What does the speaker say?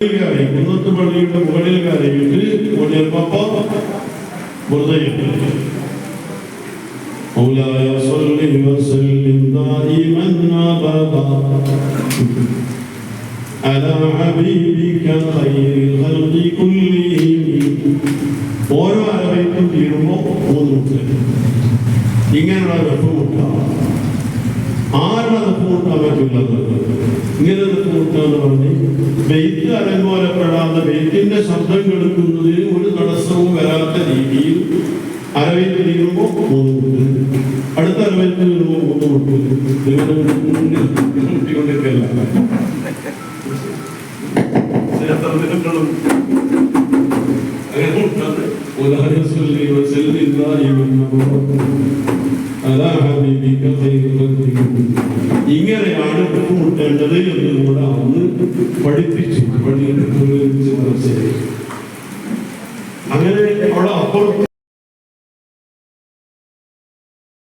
കയറി കുന്നത്ത് പള്ളിയുടെ മുകളിൽ കയറിയിട്ട് മുകളിയപ്പോ വെറുതെ مولاي صل وسلم دائما ابدا على حبيبك خير الخلق كلهم ഓരോ അരവയ്ക്കും തീരുമ്പോൾ മൂന്ന് മുട്ട് ഇങ്ങനെയുള്ള വെപ്പ് മുട്ടാണ് ആരുടെ വെപ്പ് മുട്ടാൻ പറ്റുള്ളത് ഇങ്ങനെ വെപ്പ് മുട്ടാന്ന് പറഞ്ഞ് വെയ്ത്ത് അലങ്കോലപ്പെടാത്ത ബെയ്ത്തിന്റെ ശബ്ദം കേൾക്കുന്നതിന് ഒരു തടസ്സവും വരാത്ത രീതിയിൽ അരവിന്ദ് നിയമോ മൂന്നുമുട്ട് അടുത്ത അരവിന്ദ് നിയമോ മൂന്നുമുട്ട് തിരുവനന്തപുരത്തിക്കൊണ്ടിരിക്കല്ല ഇങ്ങനെയാണ് മുട്ടേണ്ടത് എന്ന് കൂടെ അന്ന് പഠിപ്പിച്ചു. മനസ്സിലായി അങ്ങനെ അവിടെ അപ്പുറത്ത്